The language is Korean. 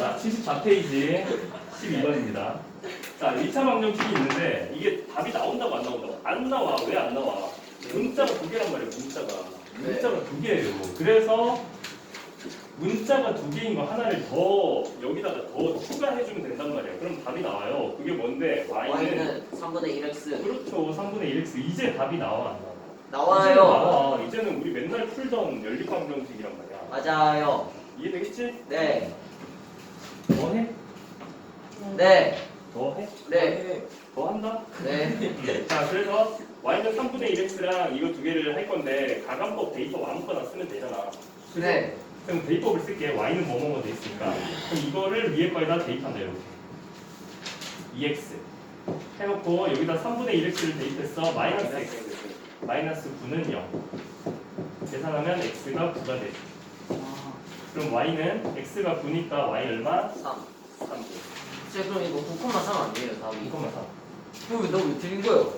자, 74페이지 12번입니다. 자, 1차 방정식이 있는데 이게 답이 나온다고 안 나온다고? 안 나와. 왜 안 나와? 문자가 두 개란 말이에요, 문자가. 문자가 두 개예요. 그래서 문자가 두 개인 거 하나를 더 여기다가 더 추가해주면 된단 말이에요. 그럼 답이 나와요. 그게 뭔데? y는 y는 3분의 1x 그렇죠. 3분의 1x. 이제 답이 나와, 안 나와? 나와요. 나와. 이제는 우리 맨날 풀던 연립 방정식이란 말이야. 맞아요. 이해되겠지? 네. 더 해? 네. 더 해? 네. 더 한다? 네. 자, 그래서 y는 3분의 1x랑 이거 두 개를 할 건데 가감법 대입법 아무거나 쓰면 되잖아. 네. 그럼 대입법을 쓸게. y는 뭐뭐뭐 돼 있으니까. 그럼 이거를 위에 거에다 대입한다 이렇게. 2x 해놓고 여기다 3분의 1x를 대입했어. 마이너스 x. 마이너스 9는 0. 계산하면 x가 9가 돼. 그럼 y는 x가 9니까 y 얼마? 3. 3. 쟤 그럼 이거 9,3안 돼요, 답이. 이것만 3. 그럼 너왜 틀린 거예요?